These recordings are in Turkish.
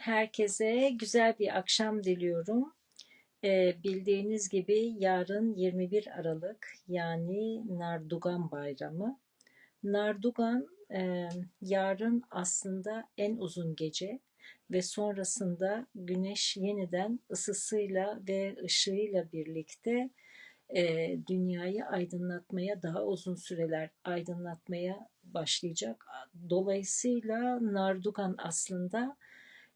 Herkese güzel bir akşam diliyorum. Ee, bildiğiniz gibi yarın 21 Aralık yani Nardugan Bayramı. Nardugan e, yarın aslında en uzun gece ve sonrasında güneş yeniden ısısıyla ve ışığıyla birlikte e, dünyayı aydınlatmaya daha uzun süreler aydınlatmaya başlayacak. Dolayısıyla Nardugan aslında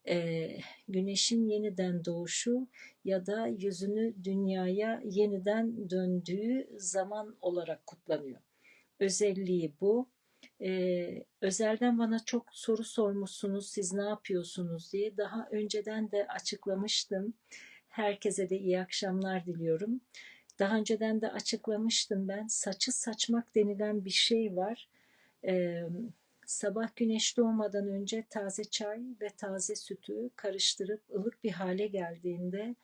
e, güneşin yeniden doğuşu ya da yüzünü dünyaya yeniden döndüğü zaman olarak kutlanıyor. Özelliği bu. Ee, özelden bana çok soru sormuşsunuz siz ne yapıyorsunuz diye daha önceden de açıklamıştım. Herkese de iyi akşamlar diliyorum. Daha önceden de açıklamıştım ben saçı saçmak denilen bir şey var. Ee, sabah güneş doğmadan önce taze çay ve taze sütü karıştırıp ılık bir hale geldiğinde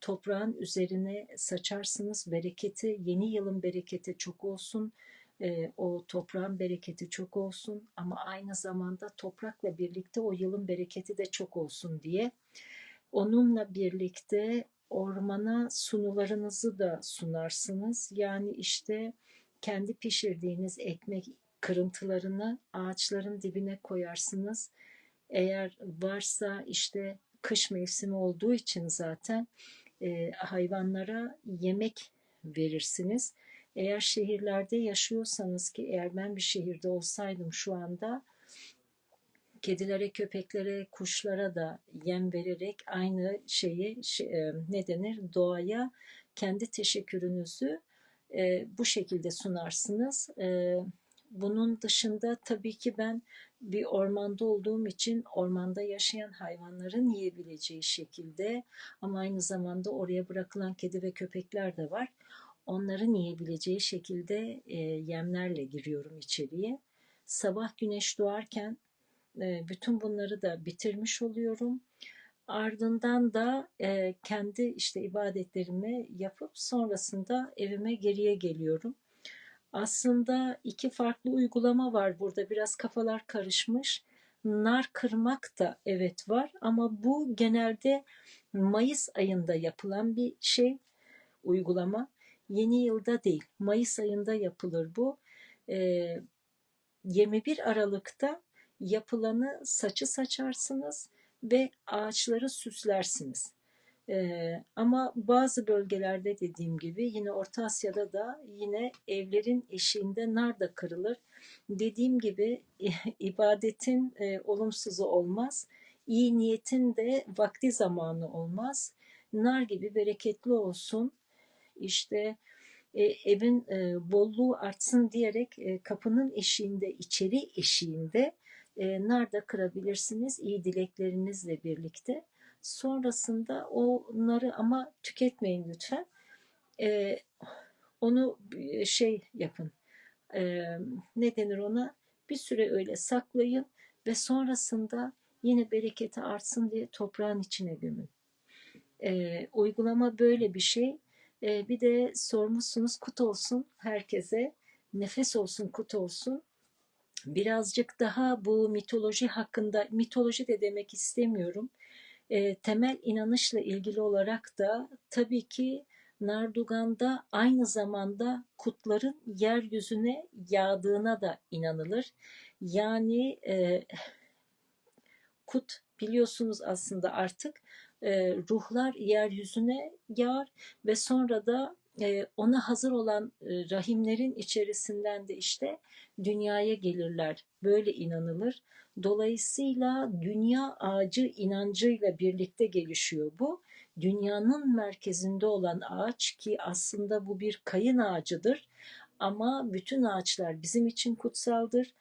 toprağın üzerine saçarsınız. Bereketi, yeni yılın bereketi çok olsun. Ee, o toprağın bereketi çok olsun ama aynı zamanda toprakla birlikte o yılın bereketi de çok olsun diye. Onunla birlikte ormana sunularınızı da sunarsınız. Yani işte kendi pişirdiğiniz ekmek kırıntılarını ağaçların dibine koyarsınız. Eğer varsa işte kış mevsimi olduğu için zaten e, hayvanlara yemek verirsiniz. Eğer şehirlerde yaşıyorsanız ki eğer ben bir şehirde olsaydım şu anda kedilere, köpeklere, kuşlara da yem vererek aynı şeyi şey, ne denir doğaya kendi teşekkürünüzü e, bu şekilde sunarsınız. E, bunun dışında tabii ki ben bir ormanda olduğum için ormanda yaşayan hayvanların yiyebileceği şekilde ama aynı zamanda oraya bırakılan kedi ve köpekler de var. Onların yiyebileceği şekilde e, yemlerle giriyorum içeriye. Sabah güneş doğarken e, bütün bunları da bitirmiş oluyorum. Ardından da e, kendi işte ibadetlerimi yapıp sonrasında evime geriye geliyorum. Aslında iki farklı uygulama var burada. Biraz kafalar karışmış. Nar kırmak da evet var ama bu genelde Mayıs ayında yapılan bir şey uygulama. Yeni yılda değil, Mayıs ayında yapılır bu. Ee, 21 Aralık'ta yapılanı saçı saçarsınız ve ağaçları süslersiniz. Ee, ama bazı bölgelerde dediğim gibi yine Orta Asya'da da yine evlerin eşiğinde nar da kırılır. Dediğim gibi ibadetin e, olumsuzu olmaz. İyi niyetin de vakti zamanı olmaz. Nar gibi bereketli olsun. İşte e, evin e, bolluğu artsın diyerek e, kapının eşiğinde, içeri eşiğinde e, nar da kırabilirsiniz iyi dileklerinizle birlikte. Sonrasında onları ama tüketmeyin lütfen. E, onu şey yapın. E, ne denir ona? Bir süre öyle saklayın ve sonrasında yine bereketi artsın diye toprağın içine gömün. E, uygulama böyle bir şey. E, bir de sormuşsunuz kut olsun herkese. Nefes olsun kut olsun birazcık daha bu mitoloji hakkında mitoloji de demek istemiyorum e, temel inanışla ilgili olarak da tabii ki Nardugan'da aynı zamanda kutların yeryüzüne yağdığına da inanılır. Yani e, kut biliyorsunuz aslında artık e, ruhlar yeryüzüne yağar ve sonra da ona hazır olan e, rahimlerin içerisinden de işte dünyaya gelirler. Böyle inanılır. Dolayısıyla dünya ağacı inancıyla birlikte gelişiyor bu. Dünyanın merkezinde olan ağaç ki aslında bu bir kayın ağacıdır. Ama bütün ağaçlar bizim için kutsaldır.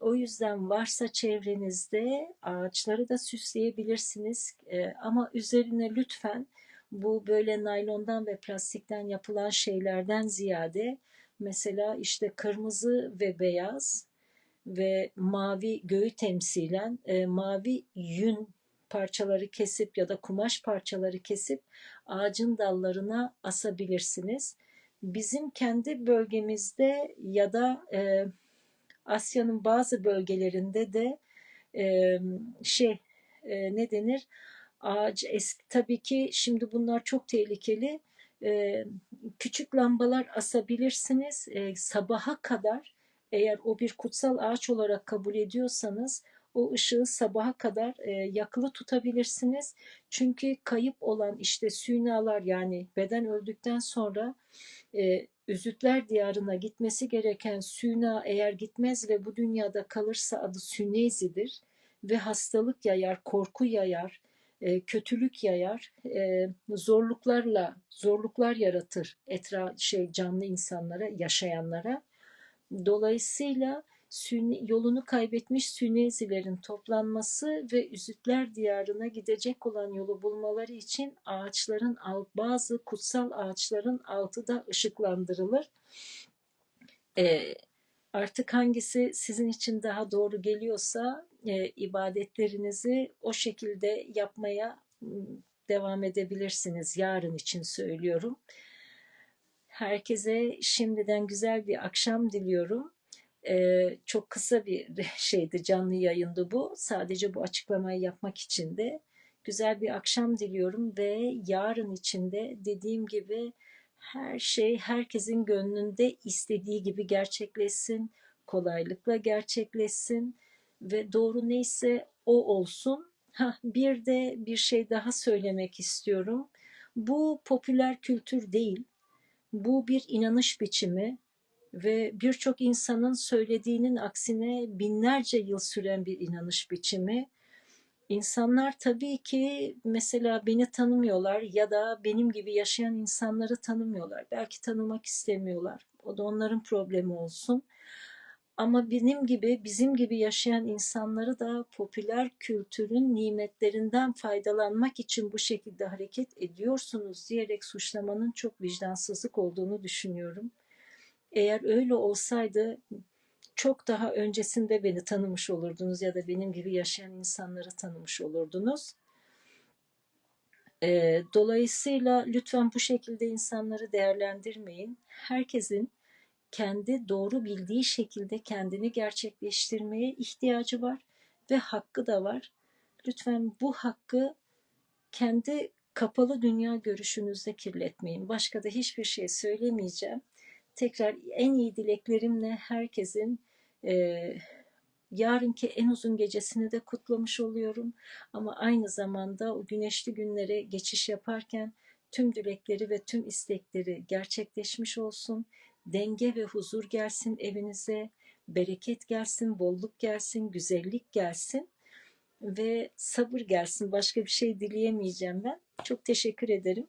O yüzden varsa çevrenizde ağaçları da süsleyebilirsiniz. Ee, ama üzerine lütfen bu böyle naylondan ve plastikten yapılan şeylerden ziyade mesela işte kırmızı ve beyaz ve mavi göğü temsilen e, mavi yün parçaları kesip ya da kumaş parçaları kesip ağacın dallarına asabilirsiniz. Bizim kendi bölgemizde ya da e, Asya'nın bazı bölgelerinde de e, şey e, ne denir? Ağaç eski tabii ki şimdi bunlar çok tehlikeli. E, küçük lambalar asabilirsiniz. E, sabaha kadar eğer o bir kutsal ağaç olarak kabul ediyorsanız o ışığı sabaha kadar e, yakılı tutabilirsiniz. Çünkü kayıp olan işte sünalar yani beden öldükten sonra e, Üzütler diyarına gitmesi gereken Süna eğer gitmez ve bu dünyada kalırsa adı Sünnezi'dir ve hastalık yayar, korku yayar, e, kötülük yayar, e, zorluklarla zorluklar yaratır etra şey canlı insanlara, yaşayanlara. Dolayısıyla Sünni, yolunu kaybetmiş Sünnezilerin toplanması ve Üzütler diyarına gidecek olan yolu bulmaları için ağaçların alt, bazı kutsal ağaçların altı da ışıklandırılır. Ee, artık hangisi sizin için daha doğru geliyorsa e, ibadetlerinizi o şekilde yapmaya devam edebilirsiniz. Yarın için söylüyorum. Herkese şimdiden güzel bir akşam diliyorum. Ee, çok kısa bir şeydi canlı yayındı bu. Sadece bu açıklamayı yapmak için de güzel bir akşam diliyorum ve yarın içinde dediğim gibi her şey herkesin gönlünde istediği gibi gerçekleşsin, kolaylıkla gerçekleşsin ve doğru neyse o olsun. Ha, bir de bir şey daha söylemek istiyorum. Bu popüler kültür değil. Bu bir inanış biçimi ve birçok insanın söylediğinin aksine binlerce yıl süren bir inanış biçimi. İnsanlar tabii ki mesela beni tanımıyorlar ya da benim gibi yaşayan insanları tanımıyorlar. Belki tanımak istemiyorlar. O da onların problemi olsun. Ama benim gibi, bizim gibi yaşayan insanları da popüler kültürün nimetlerinden faydalanmak için bu şekilde hareket ediyorsunuz diyerek suçlamanın çok vicdansızlık olduğunu düşünüyorum. Eğer öyle olsaydı çok daha öncesinde beni tanımış olurdunuz ya da benim gibi yaşayan insanları tanımış olurdunuz. Dolayısıyla lütfen bu şekilde insanları değerlendirmeyin. Herkesin kendi doğru bildiği şekilde kendini gerçekleştirmeye ihtiyacı var ve hakkı da var. Lütfen bu hakkı kendi kapalı dünya görüşünüzde kirletmeyin. Başka da hiçbir şey söylemeyeceğim tekrar en iyi dileklerimle herkesin e, yarınki en uzun gecesini de kutlamış oluyorum. Ama aynı zamanda o güneşli günlere geçiş yaparken tüm dilekleri ve tüm istekleri gerçekleşmiş olsun. Denge ve huzur gelsin evinize, bereket gelsin, bolluk gelsin, güzellik gelsin ve sabır gelsin. Başka bir şey dileyemeyeceğim ben. Çok teşekkür ederim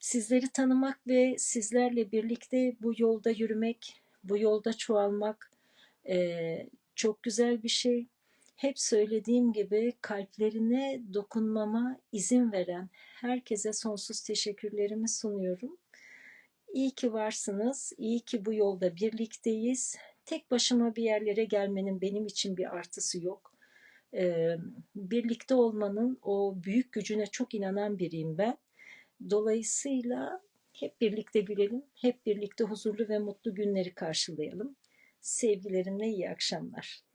sizleri tanımak ve sizlerle birlikte bu yolda yürümek, bu yolda çoğalmak çok güzel bir şey. Hep söylediğim gibi kalplerine dokunmama izin veren herkese sonsuz teşekkürlerimi sunuyorum. İyi ki varsınız, iyi ki bu yolda birlikteyiz. Tek başıma bir yerlere gelmenin benim için bir artısı yok. Birlikte olmanın o büyük gücüne çok inanan biriyim ben Dolayısıyla hep birlikte gülelim, hep birlikte huzurlu ve mutlu günleri karşılayalım. Sevgilerimle iyi akşamlar.